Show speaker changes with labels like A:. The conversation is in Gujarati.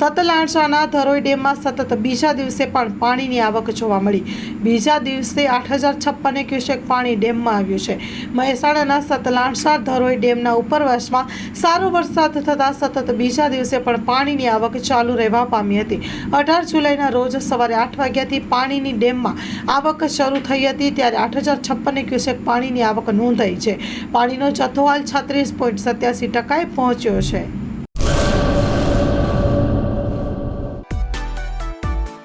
A: સતલાણસાના ધરોઈ ડેમમાં સતત બીજા દિવસે પણ પાણીની આવક જોવા મળી. બીજા દિવસે આઠ હજાર છપ્પન ક્યુસેક પાણી ડેમમાં આવ્યું છે. મહેસાણાના સતલાણસા ધરોઈ ડેમના ઉપરવાસમાં સારો વરસાદ થતાં સતત બીજા દિવસે પણ પાણીની આવક ચાલુ રહેવા પામી હતી. અઢાર જુલાઈના રોજ સવારે આઠ વાગ્યાથી પાણીની ડેમમાં આવક શરૂ થઈ હતી ત્યારે આઠ હજાર છપ્પન ક્યુસેક પાણીની આવક નોંધાઈ છે. પાણીનો જથ્થો હાલ છત્રીસ પોઈન્ટ સત્યાસી ટકાએ પહોંચ્યો છે.